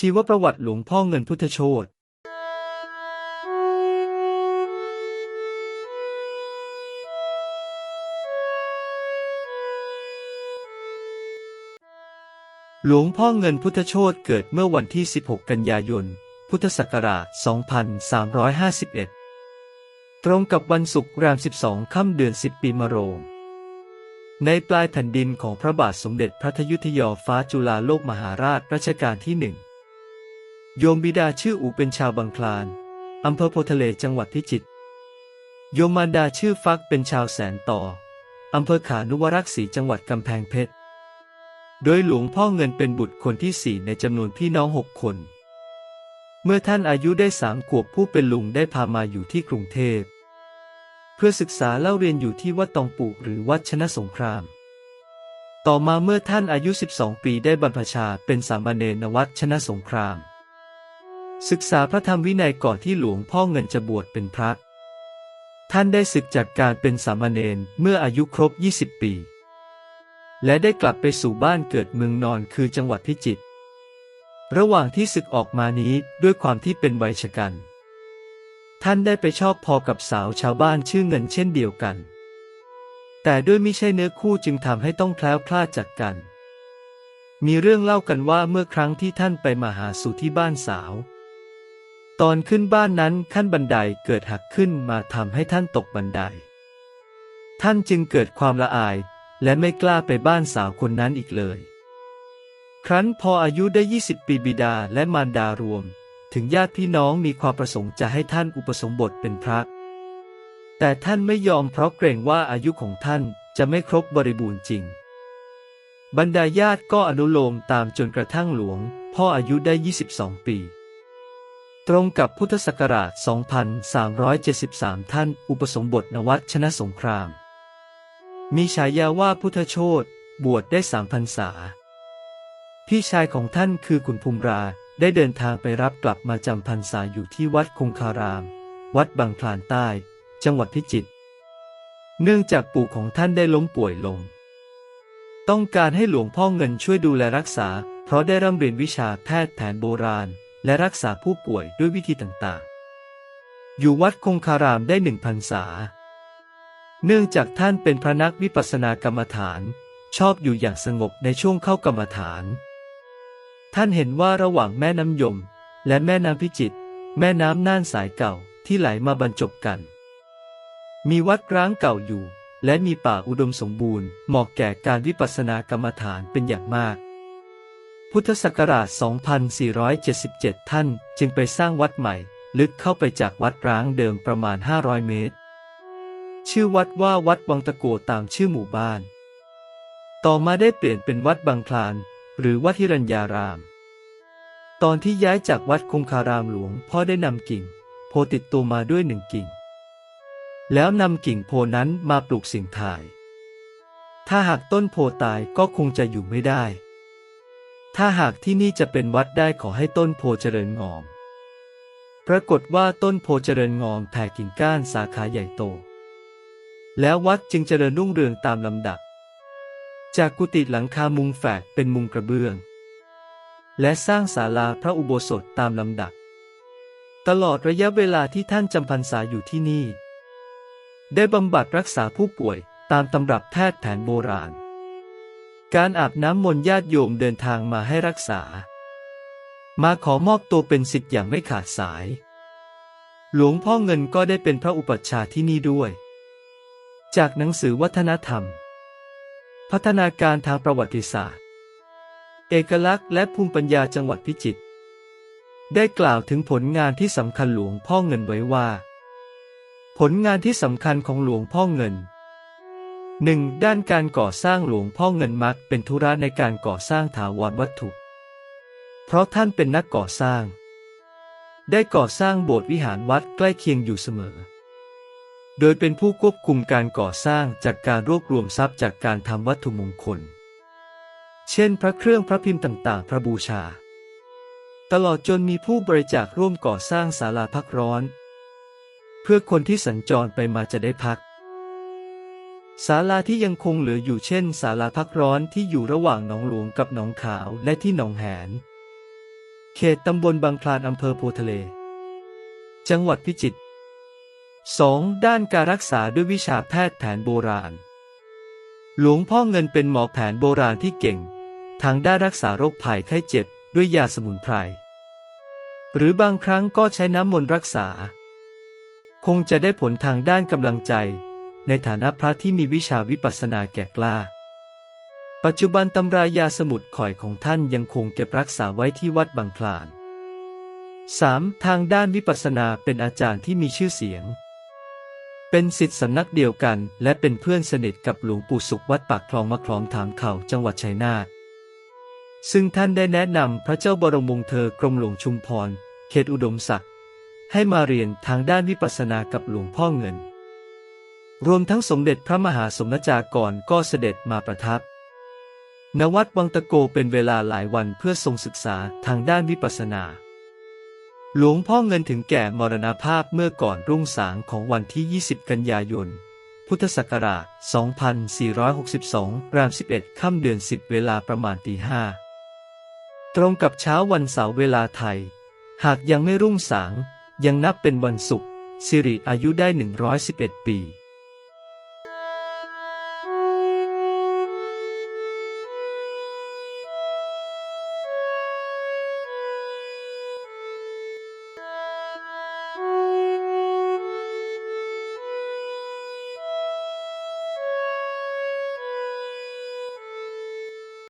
ชีวประวัติหลวงพ่อเงินพุทธโชตหลวงพ่อเงินพุทธโชตเกิดเมื่อวันที่ 16 กันยายน พุทธศักราช 2351 ตรงกับวันศุกร์แรม 12 ค่ำเดือน 10 ปีมะโรง ในปลายแผ่นดินของพระบาทสมเด็จพระทยุทธยอฟ้าจุฬาโลกมหาราชรัชกาลที่หนึ่ง โยมบิดาชื่ออูเป็นชาวบางคลานอำเภอโพทะเลจังหวัดพิจิตร โยมมารดาชื่อฟักเป็นชาวแสนต่ออำเภอขานุวรักษ์ศรีจังหวัดกำแพงเพชร โดยหลวงพ่อเงินเป็นบุตรคนที่สี่ในจำนวนพี่น้องหกคน เมื่อท่านอายุได้สามขวบผู้เป็นลุงได้พามาอยู่ที่กรุงเทพ เพื่อศึกษาเล่าเรียนอยู่ที่วัดตองปุหรือวัดชนะสงคราม ต่อมาเมื่อท่านอายุ 12 ปีได้บรรพชาเป็นสามเณรวัดชนะสงคราม ศึกษาพระธรรมวินัยก่อนที่หลวงพ่อเงินจะบวชเป็นพระ ท่านได้ศึกจากการเป็นสามเณรเมื่ออายุครบ 20 ปี และได้กลับไปสู่บ้านเกิดเมืองนอนคือจังหวัดพิจิตร ระหว่างที่ศึกออกมานี้ด้วยความที่เป็นวัยชะกัน ท่านได้ไปชอบพอกับสาวชาวบ้านชื่อเงินเช่นเดียวกัน แต่ด้วยไม่ใช่เนื้อคู่จึงทำให้ต้องแคล้วคลาดจากกัน มีเรื่องเล่ากันว่าเมื่อครั้งที่ท่านไปมาหาสู่ที่บ้านสาว ตอนขึ้นบ้านนั้นขั้นบันไดเกิดหักขึ้นมาทำให้ท่านตกบันได ท่านจึงเกิดความละอาย และไม่กล้าไปบ้านสาวคนนั้นอีกเลย ครั้นพออายุได้ 20 ปีบิดาและมารดารวม ถึงญาติพี่น้องมีความประสงค์จะให้ท่านอุปสมบทเป็นพระ แต่ท่านไม่ยอมเพราะเกรงว่าอายุของท่านจะไม่ครบบริบูรณ์จริง บรรดาญาติก็อนุโลมตามจนกระทั่งหลวง พ่ออายุได้ 22 ปี ตรงกับพุทธศักราช 2373 ท่าน อุปสมบทนวัดชนะสงคราม มีฉายาว่าพุทธโชตบวชได้สามพรรษา พี่ชายของท่านคือขุนภูมิราได้เดินทางไปรับกลับมาจำพรรษาอยู่ที่วัดคงคาราม วัดบางคลานใต้ จังหวัดพิจิตร เนื่องจากปู่ของท่านได้ล้มป่วยลง ต้องการให้หลวงพ่อเงินช่วยดูแลรักษา เพราะได้ร่ำเรียนวิชาแพทย์แผนโบราณ และรักษาผู้ป่วยด้วยวิธีต่างๆ อยู่วัดคงคารามได้หนึ่งพรรษา เนื่องจากท่านเป็นพระนักวิปัสสนากรรมฐาน ชอบอยู่อย่างสงบในช่วงเข้ากรรมฐาน ท่านเห็นว่าระหว่างแม่น้ำยม และแม่น้ำพิจิตรแม่น้ำน่านสายเก่าที่ไหลมาบรรจบกัน มีวัดร้างเก่าอยู่ และมีป่าอุดมสมบูรณ์เหมาะแก่การวิปัสสนากรรมฐานเป็นอย่างมาก พุทธศักราช 2477 ท่านจึงไปสร้างวัดใหม่ ลึกเข้าไปจากวัดร้างเดิมประมาณ 500 เมตร ชื่อวัดว่าวัดวังตะโกตามชื่อหมู่บ้าน ต่อมาได้เปลี่ยนเป็นวัดบางคลาน หรือวัดฮิรัญญาราม ตอนที่ย้ายจากวัดคงคารามหลวงพ่อได้นำกิ่ง โพติดตัวมาด้วยหนึ่งกิ่ง แล้วนำกิ่งโพนั้นมาปลูกสิ่งถ่าย ถ้าหากต้นโพตายก็คงจะอยู่ไม่ได้ ถ้าหากที่นี่จะเป็นวัดได้ขอให้ต้นโพเจริญงอม ปรากฏว่าต้นโพเจริญงอมแผ่กิ่งก้านสาขาใหญ่โต แล้ววัดจึงเจริญรุ่งเรืองตามลำดับ จากกุฏิหลังคามุงแฝกเป็นมุงกระเบื้อง และสร้างศาลาพระอุโบสถตามลำดับ ตลอดระยะเวลาที่ท่านจำพรรษาอยู่ที่นี่ ได้บำบัดรักษาผู้ป่วยตามตำรับแพทย์แผนโบราณ การอาบน้ำมนต์ญาติโยมเดินทางมาให้รักษา มาขอมอบตัวเป็นศิษย์อย่างไม่ขาดสาย หลวงพ่อเงินก็ได้เป็นพระอุปัชฌาย์ที่นี่ด้วย จากหนังสือวัฒนธรรม พัฒนาการทางประวัติศาสตร์ เอกลักษณ์และภูมิปัญญาจังหวัดพิจิตรได้กล่าวถึงผลงานที่สำคัญหลวงพ่อเงินไว้ว่า ผลงานที่สำคัญของหลวงพ่อเงิน หนึ่งด้านการก่อสร้างหลวงพ่อเงินมักเป็นธุระในการก่อสร้างถาวรวัตถุ เพราะท่านเป็นนักก่อสร้าง ได้ก่อสร้างโบสถ์วิหารวัดใกล้เคียงอยู่เสมอ โดยเป็นผู้ควบคุมการก่อสร้างจากการรวบรวมทรัพย์จากการทำวัตถุมงคล เช่น พระเครื่องพระพิมพ์ต่างๆ พระบูชา ตลอดจนมีผู้บริจาคร่วมก่อสร้างศาลาพักร้อน เพื่อคนที่สัญจรไปมาจะได้พัก ศาลาที่ยังคงเหลืออยู่เช่นศาลาพักร้อนที่อยู่ระหว่างหนองหลวงกับหนองขาวและที่หนองแหน เขตตำบลบางคลานอำเภอโพทะเล จังหวัดพิจิตร 2. ด้านการรักษาด้วยวิชาแพทย์แผนโบราณ หลวงพ่อเงินเป็นหมอแผนโบราณที่เก่ง ทางด้านรักษาโรคภัยไข้เจ็บด้วยยาสมุนไพร หรือบางครั้งก็ใช้น้ำมนต์รักษา คงจะได้ผลทางด้านกำลังใจ ในฐานะพระที่มีวิชาวิปัสสนาแก่กล้า ปัจจุบันตำรายาสมุดข่อยของท่านยังคงเก็บรักษาไว้ที่วัดบางคลาน 3. ทางด้านวิปัสสนาเป็นอาจารย์ที่มีชื่อเสียง เป็นสิทธิสำนักเดียวกัน และเป็นเพื่อนสนิทกับหลวงปู่สุขวัดปากคลองมะคลองถามเขาจังหวัดชัยนาท ซึ่งท่านได้แนะนำพระเจ้าบรมวงศ์เธอกรมหลวงชุมพร เขตอุดมศักดิ์ให้มาเรียนทางด้านวิปัสสนากับหลวงพ่อเงิน รวมทั้งสมเด็จพระมหาสมณจากรก็เสด็จมาประทับ ณ วัดวังตะโกเป็นเวลาหลายวันเพื่อทรงศึกษาทางด้านวิปัสสนา หลวงพ่อเงินถึงแก่มรณภาพเมื่อก่อนรุ่งสางของวันที่ 20 กันยายน พุทธศักราช 2462 ราม 11 ค่ำเดือน 10 เวลาประมาณตีห้าตรงกับเช้าวันเสาร์เวลาไทย หากยังไม่รุ่งสาง ยังนับเป็นวันศุกร์สิริอายุได้ 111 ปี